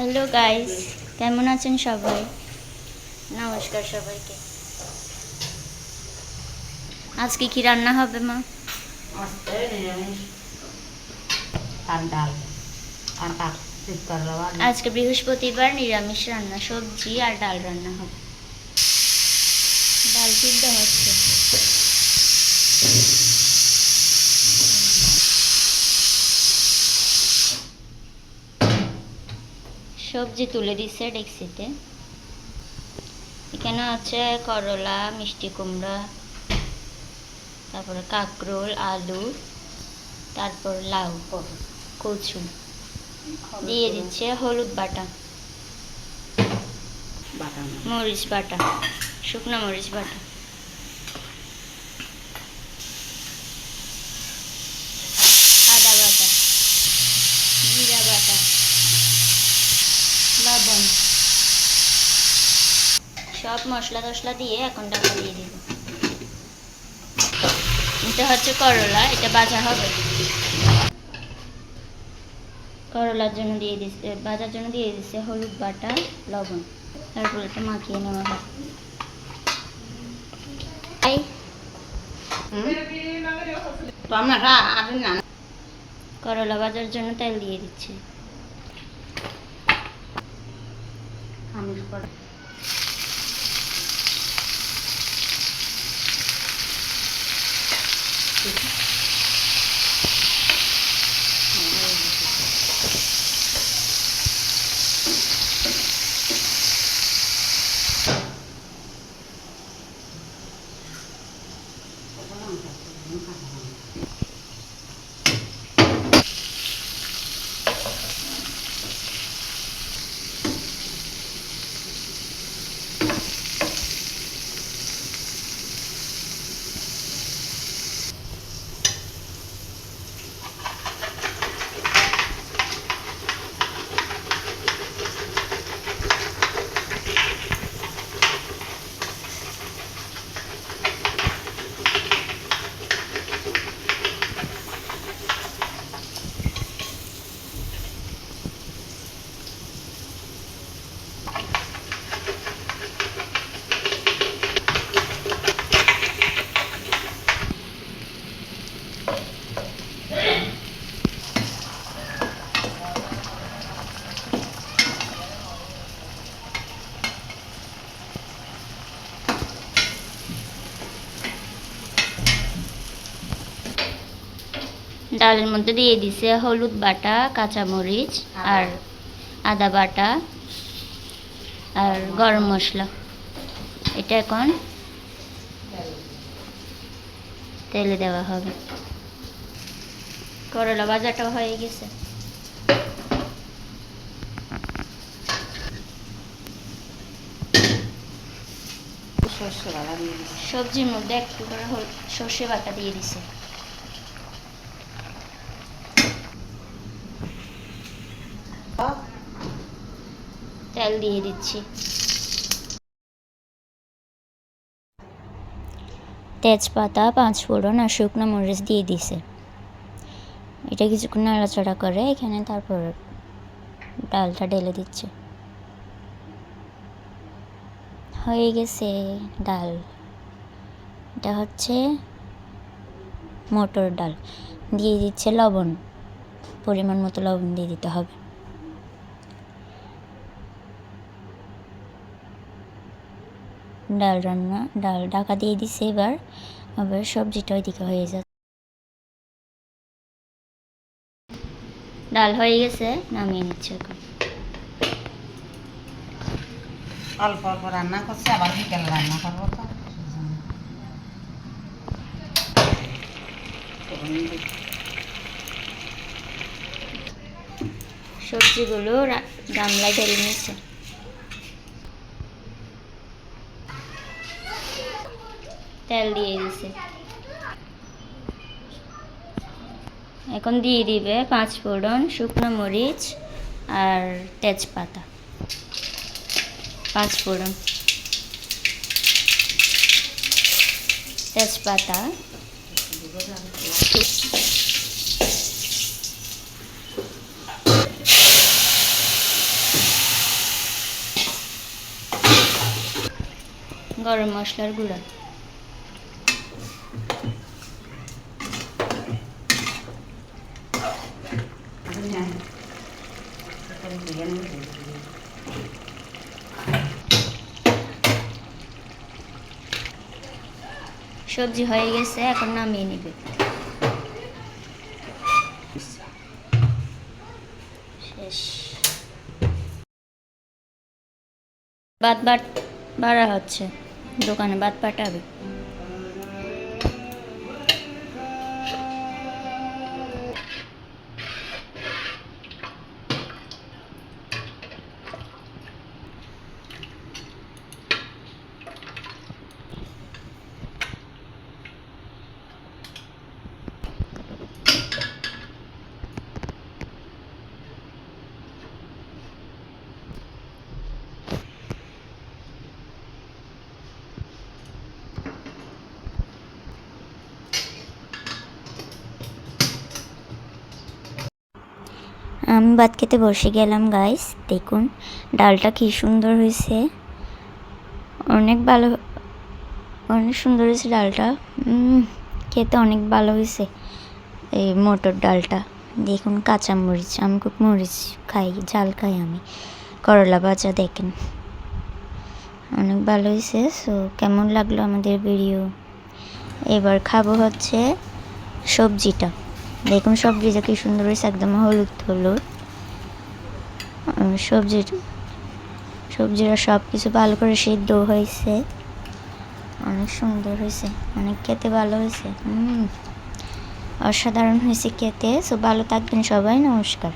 Hello guys কেমন আছেন সবাই? নমস্কার সবাইকে। আজকে কি রান্না হবে, মা? আজকে বৃহস্পতিবার নিরামিষ রান্না, সবজি আর ডাল রান্না হবে। ডাল সিদ্ধ হচ্ছে। সবজি তুলে দিছে ডেক্সিতে। এখানে আছে করলা মিষ্টি কুমড়া তারপরে কাঁকরোল আলু তারপর লাউ কচু। দিয়ে দিচ্ছে হলুদ বাটা। বাটা না। মরিচ বাটা শুকনো মরিচ বাটা আদা বাটা জিরা বাটা লবণ সব মশলা টশলা দিয়ে এখন ডাকা দিয়ে দিব। এটা হচ্ছে করলা, এটা বাজা হবে। করলার জন্য দিয়ে দিচ্ছে বাজার জন্য দিয়ে দিচ্ছে হলুদ বাটা, লবণ। তারপর এটা মাখিয়ে নেওয়া হয় করলা ভাজার জন্য তেল দিয়ে দিচ্ছি। আমিষ ডালের মধ্যে দিয়ে দিছে হলুদ বাটা কাঁচামরিচ আর আদা বাটা আর গরম মশলা। এটা এখন তেলে দেওয়া হবে। করলা ভাজাটা হয়ে গেছে। সবজির মধ্যে একটু করে সর্ষে বাটা দিয়ে দিছে। তেল দিয়ে দিচ্ছি। তেজপাতা পাঁচ ফোড়ন আর শুকনো মরিচ দিয়ে দিছে। এটা কিছুক্ষণ নাড়াচাড়া করে এখানে তারপর ডালটা ঢেলে দিচ্ছে। হয়ে গেছে ডাল। এটা হচ্ছে মটর ডাল। দিয়ে দিচ্ছে লবণ। পরিমাণ মতো লবণ দিয়ে দিতে হবে। ডাল রান্না ডাল ঢাকা দিয়ে দিছে এবার। আবার সবজিটা ওইদিকে হয়ে যাচ্ছে। ডাল হয়ে গেছে নামিয়ে নিচ্ছে এখন। অল্প অল্প রান্না করছে আবার বিকেলে রান্না করব তো। সবজিগুলো গামলায় ঢেলে নিচ্ছে তেল দিয়ে দিছে। এখন দিয়ে দিবে পাঁচ ফোড়ন, শুকনো মরিচ আর তেজপাতা। পাঁচ ফোড়ন। তেজপাতা। গরম মশলার গুঁড়া। সবজি হয়ে গেছে এখন নামিয়ে নিবে। বাদ বাট বাড়া হচ্ছে। দোকানে বাদ পাঠাবে। আমি ভাত খেতে বসে গেলাম গাইস দেখুন, ডালটা কি সুন্দর হয়েছে। অনেক ভালো, অনেক সুন্দর হয়েছে ডালটা। খেতে অনেক ভালো হয়েছে এই মটর ডালটা। দেখুন কাঁচা মরিচ আমি খুব মরিচ খাই, ঝাল খাই আমি। করলা ভাজা, দেখেন। অনেক ভালো হয়েছে সো কেমন লাগল আমাদের ভিডিও এবার খাব হচ্ছে সবজিটা। দেখুন সবজিটা কি সুন্দর হয়েছে, একদম হলুদ হলুদ। সবজি সবজির, সবজিরা সব কিছু ভালো করে সিদ্ধ হয়েছে। অনেক সুন্দর হয়েছে, অনেক খেতে ভালো হয়েছে। হুম অসাধারণ হয়েছে খেতে। সব ভালো থাকবেন সবাই, নমস্কার।